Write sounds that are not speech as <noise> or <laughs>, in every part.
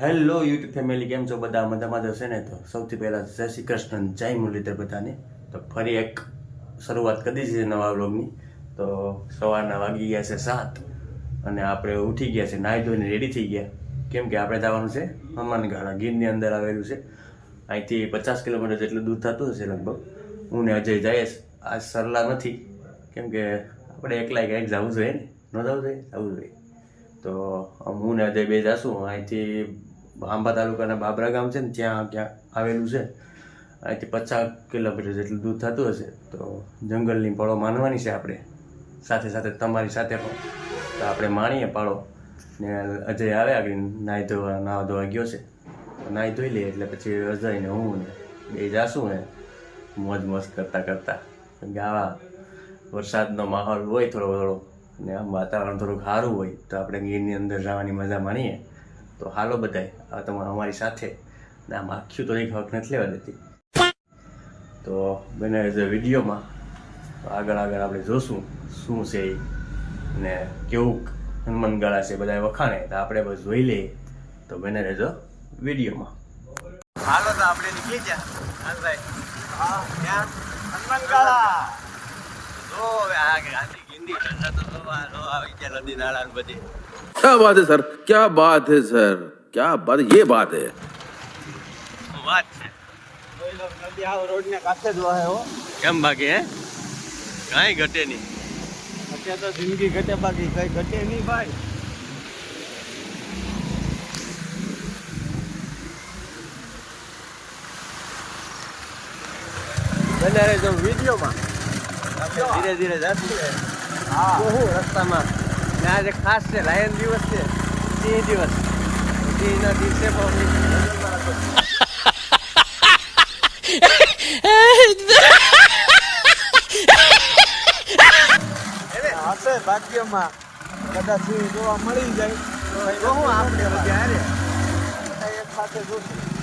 Hello YouTube family કેમ છો? બધા મજામાં જશે ને? તો સૌથી પહેલાં જય શ્રી કૃષ્ણ, જય મુરલીધર બધાને. તો ફરી એક શરૂઆત કરી દીધી છે નવા વ્લોગની. તો સવારના વાગી ગયા છે સાત અને આપણે ઉઠી ગયા છે, નાહી ધોઈને રેડી થઈ ગયા. કેમ કે આપણે જવાનું છે હનુમાનગાળા, ગીરની અંદર આવેલું છે. અહીંથી પચાસ કિલોમીટર જેટલું દૂર થતું હશે લગભગ. હું ને અજય જઈશ આ સરલા નથી. કેમ કે આપણે એકલા ક્યાંક જવું જોઈએ ને? ન જવું જોઈએ? જવું જોઈએ. તો હું ને અજય બે જાશું. અહીંથી આંબા તાલુકાના બાબરા ગામ છે ને, ત્યાં ક્યાં આવેલું છે. અહીંથી પચાસ કિલોમીટર જેટલું દૂર થતું હશે, તો જંગલની પળો માનવાની છે આપણે. સાથે સાથે તમારી સાથે પણ. તો આપણે માણીએ પાળો. ને અજય આવે આગળ, નાહી ધોવા, નાહવા ધોવા ગયો છે. નાહી ધોઈ લઈએ, એટલે પછી અજયને હું ને બે જાશું ને મોજ મસ્ત કરતાં કરતાં. આવા વરસાદનો માહોલ હોય થોડો થોડો, ને આમ વાતાવરણ થોડુંક સારું હોય, તો આપણે ગીરની અંદર જવાની મજા માણીએ. તો હાલો બધાય. તમારે અમારી સાથે ને આમ આખ્યું તો એક વખત નથી લેવા દેતી તો બને જે વિડીયોમાં તો આગળ આગળ આપણે જોશું શું છે એ ને કેવું હનુમાન ગળા છે બધા વખાણે તો આપણે બસ જોઈ લઈએ તો બને રહેજો વિડીયોમાં હાલો તો આપણે નીકળી ગયા હાલભાઈ હા ક્યાં હનુમાનગાળા જો આ ગાંધી ગિંદી ઠંડા તો જો આ જો આવી ગયા નદી નાળા ને બધી क्या बात है सर क्या बात है સર क्या बात ये बात है વાત છે નદી આવ રોડ ને કાંઠે જ વહે હો કેમ બાકી હે કાંઈ ઘટે નહીં અત્યારે તો જિંદગી ઘટે બાકી કઈ ઘટે નહીં ભાઈ બને રહેજો વિડીયોમાં આપણે ધીરે ધીરે જશું ને હા બહુ રસ્તામાં ને આજે ખાસ છે લાયન દિવસ છે સિંહ દિવસ સિંહના દિવસે હશે ભાગ્યમાં. કદાચ જોવા મળી જાય. તો હું આપણે ત્યારે એક સાથે જોશું.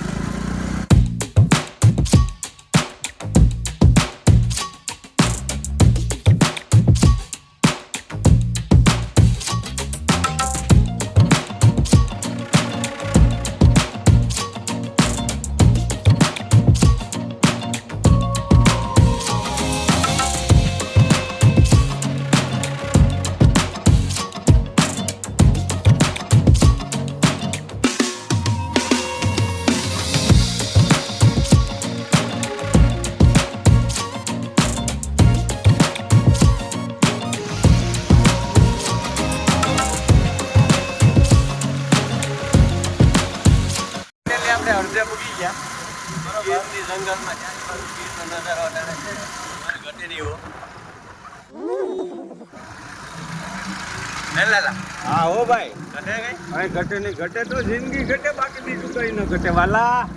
ઘટે નહીં ઘટે તો જિંદગી ઘટે બાકી બીજું કઈ ન ઘટે. વાલા.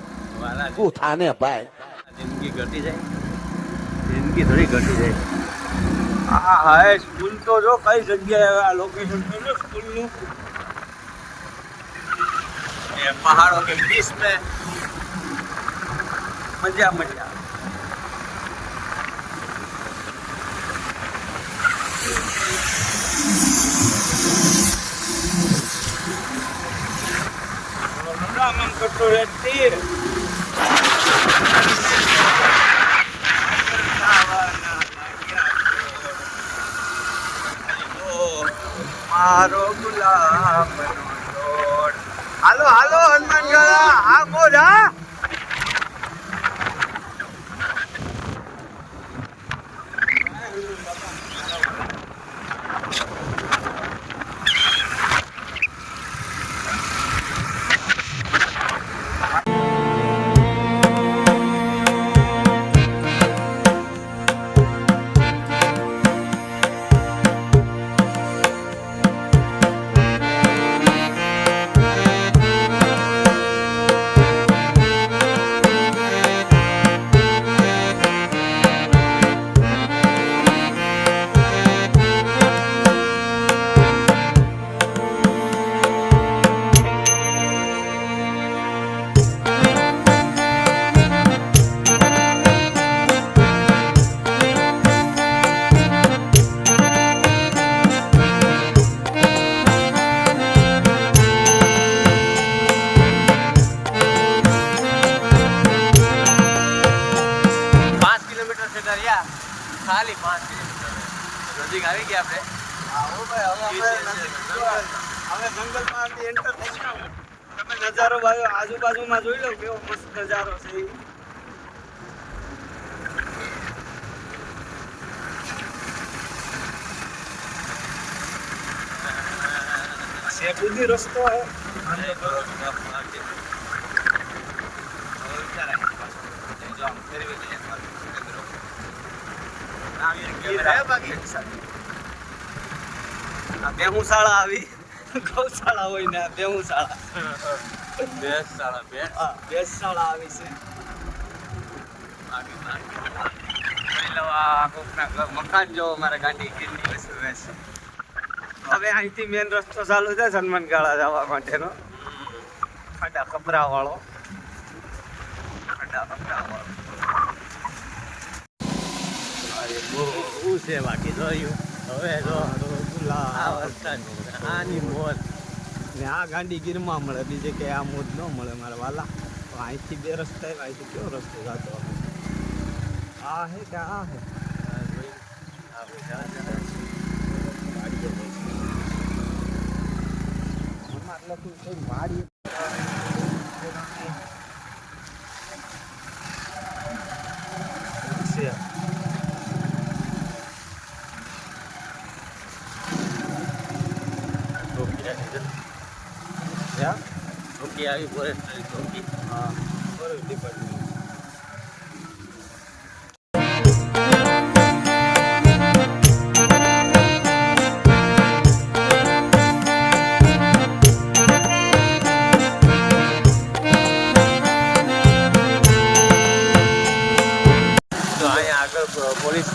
વાલા તું થાને ભાઈ? જિંદગી ઘટી જાય. જિંદગી થોડી ઘટી જાય. હા હા સ્કૂલ તો જો કઈ જગ્યાએ આ લોકેશન તો જો સ્કૂલનું. પહાડો કે બીચ મેં મજા મજા. કરતો રે તીર મારો ગુલાબ હાલો હાલો હનુમાન ગળા હા બોલ હા? નજીક આવી ગયા આપણે આવો ભાઈ હવે અમે નથી એન્ટર થઈ ગયા. તમે નજારો બાજુ આજુબાજુમાં જોઈ લો કેવો મસ્ત નજારો છે ઈ. બુદ્ધિ રસ્તો હે. અને આવી બેસશાળા આવી. છે. જોઈ લો આ કોકના ઘર- મકાન જો મારા ગાંધી ગીરની વસ્તુ વેસ હવે અહીંથી મેન રસ્તો ચાલુ છે સન્માનગાળા જવા માટેનો. ખાડા કપરા વાળો ખાડા કપરા વાળો છે બાકી જોયું. હવે જો આ ને આ ગાંડી ગીરમાં મળે, બીજે કે આ મોજ ન મળે મારા વાલા. તો અહીંથી બે રસ્તા આવ્યા, અહીંથી કયો રસ્તો જતો આ હે કે આ હે? છે. Yeah? ચોકી આવી ફોરેસ્ટ ચોકી હા બરોબર ડિપાર્ટમેન્ટ તો અહીંયા આગળ પોલીસ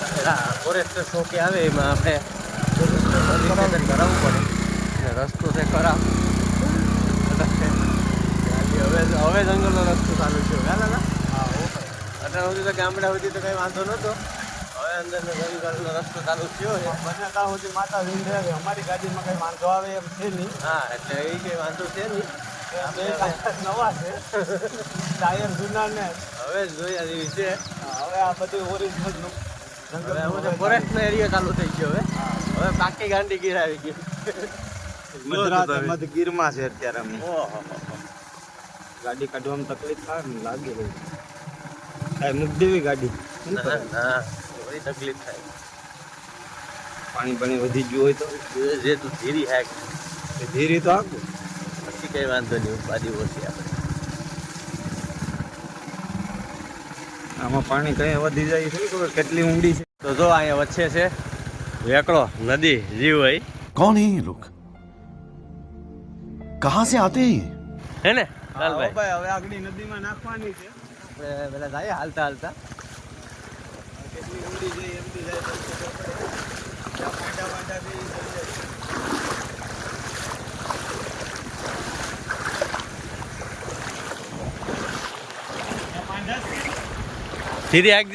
ફોરેસ્ટ આવે એમાં આપણે કરાવવું પડે. રસ્તો છે ખરાબ. હવે જંગલનો રસ્તો ચાલુ છે. હા દાદા? અત્યાર સુધી તો ગામડા સુધી તો કંઈ વાંધો નહોતો. હવે અંદર જંગલનો રસ્તો ચાલુ થયો છે. બને ત્યાં સુધી માતા વિંધ છે અમારી ગાડીમાં કંઈ વાંધો આવે એમ છે નહીં. હા એટલે એ કંઈ વાંધો છે નહીં. નવા છે. ટાયર જૂના ને. હવે જોયા જેવી છે. હવે આ બધું ઓરિજિનલ હવે હવે ફોરેસ્ટનો એરિયા ચાલુ થઈ ગયો હવે. હવે પાકી ગાંડી ગીર આવી ગઈ. મધ ગીરમાં છે અત્યારે અમે. ઓહો ગાડી કાઢવામાં તકલીફ થાય ને લાગે રહી સાહેબ મૂકી દેવી ગાડી. તકલીફ થાય. પાણી પાણી વધી ગયું હોય તો? જે તું ધીરી હાક. ધીરી તો હાકું. પછી કંઈ વાંધો નહીં ઉપાધિ ઓછી આપણે આમાં પાણી કઈ વધી જાય છે? ખબર કેટલી ઊંડી છે? તો જો અહીંયા વચ્ચે છે વેકડો નદી જીવ હોય. કોણ હે લોક કહા સે આતે હે ને? હા, લાલભાઈ ભાઈ હવે આગળ નદીમાં નાખવાની છે આપણે પેલા જાય હાલતા હાલતા કેટલી ઊંડી જાય એમથી જાય પડે. પાંડા સમજાય.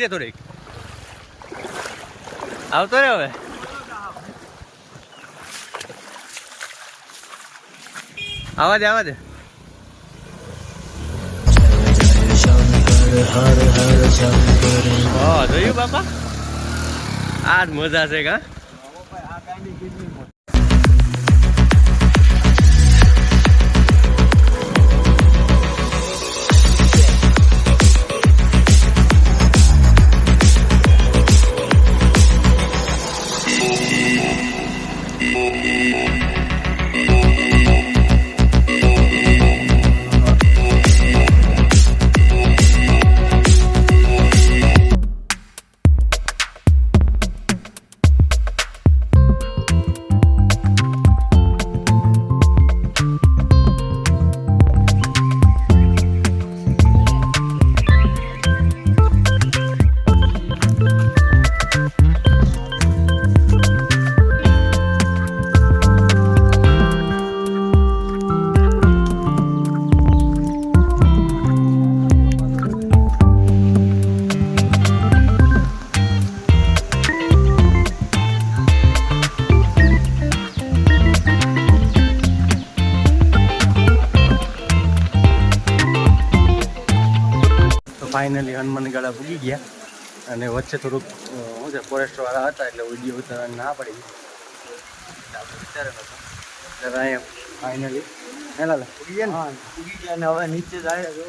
થોડીક આવતો રે હવે આવા દે આવા દે હા જોયું બાપા? આ જ મજા છે કા? ફાઇનલી હનુમાન ગાળા પૂગી ગયા. અને વચ્ચે થોડુંક શું છે ફોરેસ્ટ વાળા હતા એટલે વીડિયો ઉતારવાની ના પડી. આપણે વિચારેલો હતો એટલે અહીંયા ફાઇનલી હે લાલા ગયા ને? હા ગયા ને હવે નીચે જાય જો.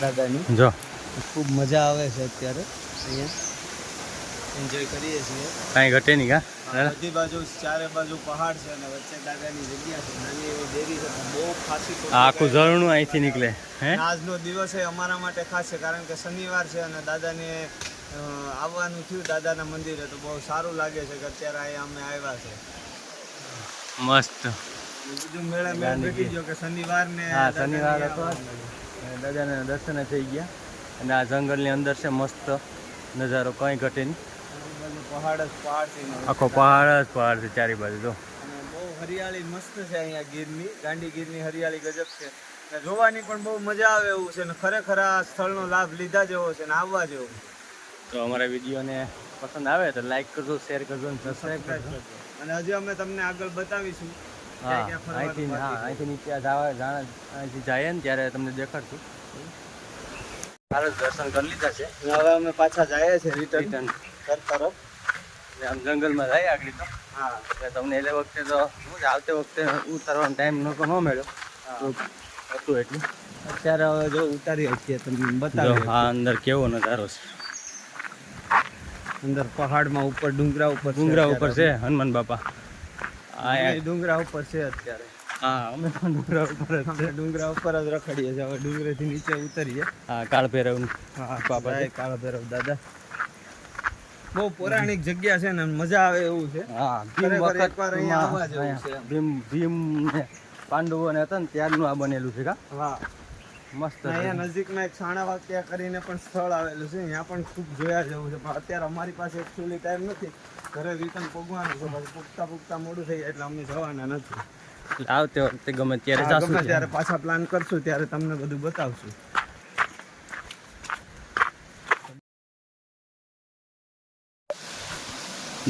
દાદાની જો. ખૂબ મજા આવે છે અત્યારે. અહીંયા એન્જોય કરીએ છીએ. કાંઈ ઘટે નહીં કા? બધી બાજુ ચારે બાજુ પહાડ છે અને વચ્ચે દાદાની જગ્યા છે. નાની એવી ડેરી છે બહુ ખાસી આખું ઝરણું અહીંથી નીકળે હે? આજનો દિવસ એ અમારા માટે ખાસ છે કારણ કે શનિવાર છે અને દાદાને આવવાનું થયું દાદાના મંદિરે તો બહુ સારું લાગે છે કે અત્યારે અહીંયા અમે આવ્યા છે. મસ્ત. હા, શનિવાર હતો. દાદાના દર્શન થઈ ગયા. અને આ જંગલની અંદર છે મસ્ત નજારો કંઈ ઘટે નહીં. પહાડ જ પહાડ છે આખો પહાડ જ પહાડ છે ચારે બાજુ જો. બહુ હરિયાળી મસ્ત છે અહીંયા ગીરની ગાંડી ગીરની હરિયાળી ગજબ છે. ને જોવાની પણ બહુ મજા આવે એવું છે ને ખરેખર આ સ્થળનો લાભ લીધા જેવો છે ને આવવા જેવો. તો અમારા વિડીયોને પસંદ આવે તો લાઈક કરજો શેર કરજો અને સબસ્ક્રાઈબ કરજો. અને હજી અમે તમને આગળ બતાવીશું. અહીંથી હા અહીંથી નીચે અહીંથી જાય ને ત્યારે તમને દેખાડશું. સારું દર્શન કરી લીધા છે. હવે અમે પાછા જઈએ છીએ રિટર્ન તરફ. આમ જંગલમાં જાય આગળ તો. હા. એટલે તમને એટલે વખતે તો હું આવતે વખતે ઉતારવાનો ટાઈમ નતો ન મળ્યો. હતું એટલું. અત્યારે હવે જો ઉતારી શકીએ તમને બતાવો હા અંદર કેવો નજારો છે. અંદર પહાડમાં ઉપર ડુંગરા ઉપર ડુંગરા ઉપર છે. હનુમાન બાપા. ડુંગરા ઉપર છે અત્યારે. હા. અમે પણ ડુંગરા ઉપર જ ડુંગરા ઉપર જ રખડીએ છીએ. હવે ડુંગરેથી નીચે ઉતરીએ. હા કાળ ભૈરવ હા દાદા. બહુ પૌરાણિક જગ્યા છે ને મજા આવે એવું છે. હા ભીમ વખત અહીંયા આવવા જેવું છે. ભીમ ભીમ પાંડવો ને હતા ને ત્યારનું આ બનેલું છે કા? હા. મસ્ત અહીંયા નજીકમાં એક સાણા વાક્યા કરીને પણ સ્થળ આવેલું છે. ત્યાં પણ ખૂબ જોયા જેવું છે. પણ અત્યારે અમારી પાસે એકચ્યુઅલી ટાઈમ નથી. ઘરે રિટર્ન પગવાનું છે. પછી પૂગતા પૂગતા મોડું થઈ એટલે અમે જવાના નથી. આવતે વખતે ગમે ત્યારે જાશું ત્યારે પાછા પ્લાન કરશું ત્યારે તમને બધું બતાવશું.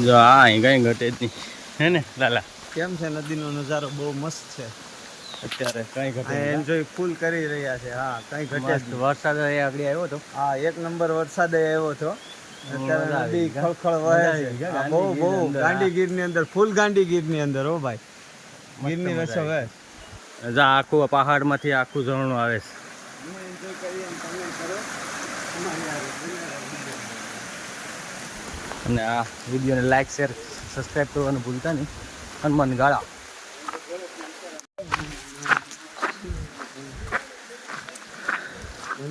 જો આ અહીં કઈ ઘટે જ નહીં. હે ને લાલા? કેમ છે? નદીનો નજારો બહુ મસ્ત છે. અત્યારે કઈ ઘટે એન્જોય ફૂલ કરી રહ્યા છે. હા કઈ ઘટે. વરસાદ આગળ આવ્યો હતો. હા એક નંબર વરસાદ આવ્યો હતો. અત્યારે નદી ખળખળ વહે છે. બહુ બહુ ગાંડીગીરની અંદર, અંદર ફૂલ ગાંડી ની અંદર હો ભાઈ. ગીરની મજા વહે જા આખું પહાડમાંથી આખું ઝરણું આવે છે. અને આ વિડીયોને લાઈક શેર સબસ્ક્રાઈબ કરવાનું ભૂલતા નહીં. હનુમાન ગાળા.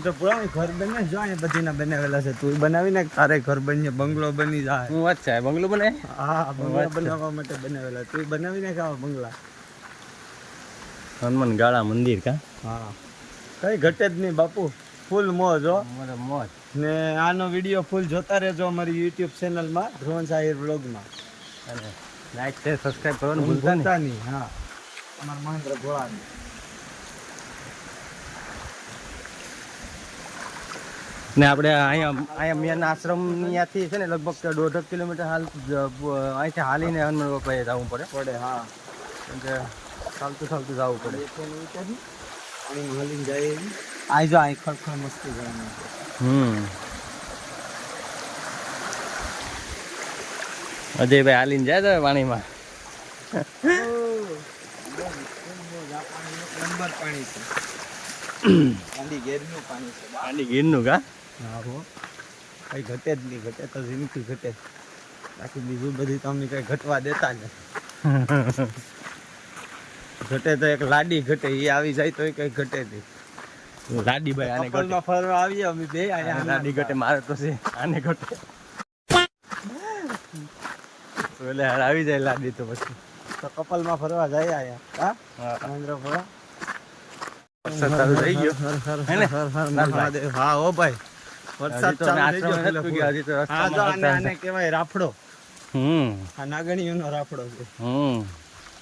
તો પુરાણું ઘર બને જો અહીંયા બધીના બનાવેલા છે. તું બનાવીને તારે ઘર બની બંગલો બની જાય. હું વાત છે? બંગલો બને? હા બંગલો બનાવવા માટે બનાવેલા. તું બનાવીને ખાવા બંગલા. હનુમાન ગાળા મંદિર કા? હા. કઈ ઘટે જ નહીં બાપુ. ફૂલ મોજ હો. મોજ. ને આનો વીડિયો ફૂલ જોતા રહેજો અમારી યુટ્યુબ ચેનલમાં ધ્રુવન સાહિર બ્લોગમાં અને લાઈક શેર સબસ્ક્રાઈબ કરવાનું ભૂલતા નહીં. હા. અમારા મહેન્દ્ર ભોળાની ને આપણે અહીંયા અહીંયા મેન આશ્રમ ત્યાંથી છે ને લગભગ દોઢક કિલોમીટર હાલ અહીંથી હાલીને હનુમાન બાપાએ જવું પડે. પડે હા. કે ચાલતું ચાલતું જવું પડે. હાલીને જાય આ જો અહીં ખરખર મસ્તી જાય હમ. અજયભાઈ હાલીને જાય તો પાણીમાં? નંબર <coughs> પાણી છે. ગાંડી ઘેરનું પાણી છે. પાણી ગીરનું કા? કઈ ઘટે જ નહીં ઘટે તો જિંદગી ઘટે બાકી બીજું બધી તમને કઈ ઘટવા દેતા ને <laughs> ઘટે તો એક લાડી ઘટે એ આવી જાય તો કઈ ઘટે નહીં. આને ઘટે. ફરવા આવીએ અમે બે લાડી ઘટે મારે તો છે આને ઘટે. એટલે આવી જાય લાડી તો પછી. તો કપલમાં ફરવા જાય આયા હા. મહેન્દ્ર ફરવા ચાલુ થઈ ગયો. હે ભાઈ. વરસાદ હજી તો ચાલુ થઈ આશ્રમ ગયો નથી એટલે ગયા, હજી તો હા રસ્તામાં જો આને વરસાદ આને કહેવાય રાફડો હમ આ નાગણીઓનો રાફડો છે હમ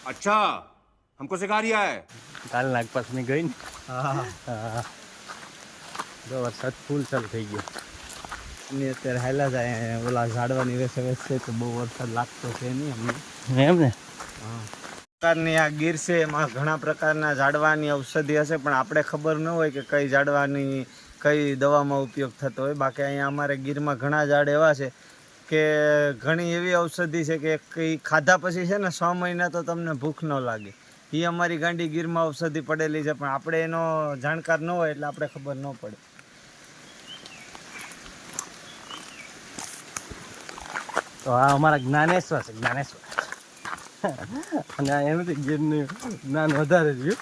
अच्छा हमको सिखा रिया है કાલ નાગપાસની ગઈ ને હા હા જો વરસાદ ફૂલ ચાલુ થઈ ગયો એની અત્યારે હાલા જાય ઓલા ઝાડવાની વેસે વેસે તો બહુ વરસાદ લાગતો છે નહીં અમને એમ ને પ્રકારની આ ગીર છે એમાં ઘણા પ્રકારના ઝાડવાની ઔષધિ હશે પણ આપણે ખબર ન હોય કે કઈ ઝાડવાની કઈ દવામાં ઉપયોગ થતો હોય. બાકી અહીંયા અમારે ગીરમાં ઘણા ઝાડ એવા છે કે ઘણી એવી ઔષધિ છે કે કંઈ ખાધા પછી છે ને છ મહિના તો તમને ભૂખ ન લાગે. એ અમારી ગાંડી ગીરમાં ઔષધિ પડેલી છે પણ આપણે એનો જાણકાર ન હોય એટલે આપણે ખબર ન પડે. તો આ અમારા જ્ઞાનેશ્વર છે જ્ઞાનેશ્વર. અને આ એનું ગીરનું જ્ઞાન વધારે રહ્યું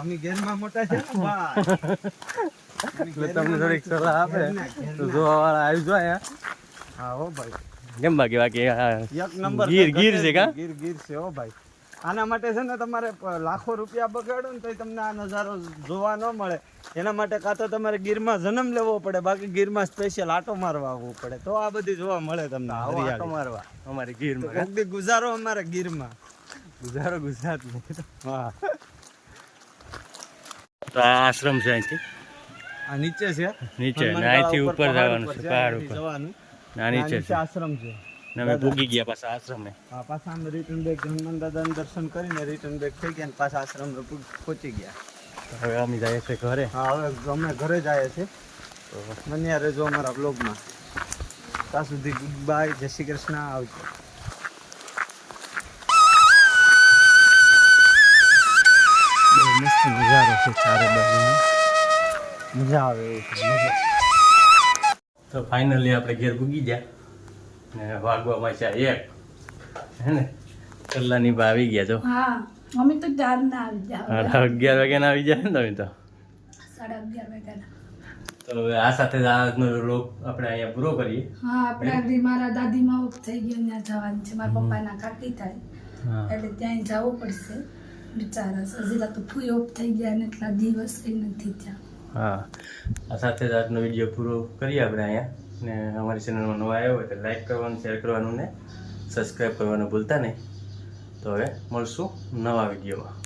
અમે ગેરમાં મોટા છે. <laughs> એટલે તમને થોડીક સલાહ આપે. તો જોવા વાળા આવી જાય હા હો ભાઈ. કેમ બાકી બાકી? એક નંબર ગીર ગીર છે કા? ગીર ગીર છે હો ભાઈ. આના માટે છે ને તમારે લાખો રૂપિયા બગાડો ને તોય તમને આ નજારો જોવા ન મળે. એના માટે કાં તો તમારે ગીરમાં જન્મ લેવો પડે બાકી ગીરમાં સ્પેશિયલ આટો મારવા આવવું પડે. તો આ બધી જોવા મળે તમને આટો. મારવા. અમારી ગીરમાં ગુજારો અમારે ગીરમાં. ગુજારો ગુજરાતની. હા. તો આ આશ્રમ છે અહીંથી. આ નીચે છે. નીચે અહીંથી ઉપર જવાનું છે પહાડ ઉપર. જવાનું. ના નીચે છે. આશ્રમ છે. અમે ભૂગી ગયા પાછા આશ્રમે. હા પાછા અમે રિટર્ન બેક હનુમાન દાદાનું દર્શન કરીને રિટર્ન બેક થઈ ગયા પાછા આશ્રમ પહોંચી ગયા. હવે અમે જઈએ છીએ ઘરે. હા હવે અમે ઘરે જઈએ છીએ. મને રહેજો અમારા બ્લોગમાં ત્યાં સુધી ગુડ બાય જય શ્રી કૃષ્ણ. આવજો. બહુ મસ્ત નજારો છે ચારે બાજુનો. મજા આવે છે તો ફાઇનલી આપણે ઘેર ભૂગી ગયા ને વાગવામાં છે એક. હે ને? કલ્લાની બા આવી ગયા તો. હા અમે તો ચાર ના આવી ગયા સાડા અગિયાર વાગ્યાના આવી જાય ને તમે તો? સાડા અગિયાર વાગ્યાના તો આ સાથે જ આજનો લોક આપણે અહીંયા પૂરો કરીએ. હા આપણે આગળ મારા દાદીમાં ઓફ થઈ ગયો ત્યાં જવાનું છે. મારા પપ્પાના કાકી થાય. એટલે ત્યાં જવું પડશે. બિચારા હજી તો ફૂઈ ઓફ થઈ ગયા ને એટલા દિવસ કઈ નથી ત્યાં હા. આ સાથે જ આજનો વીડિયો પૂરો કરીએ આપણે અહીંયા. ને અમારી ચેનલમાં નવા આવ્યો હોય તો લાઈક કરવાનું શેર કરવાનું ને સબસ્ક્રાઈબ કરવાનું ભૂલતા નહીં. તો હવે મળશું નવા વિડીયોમાં.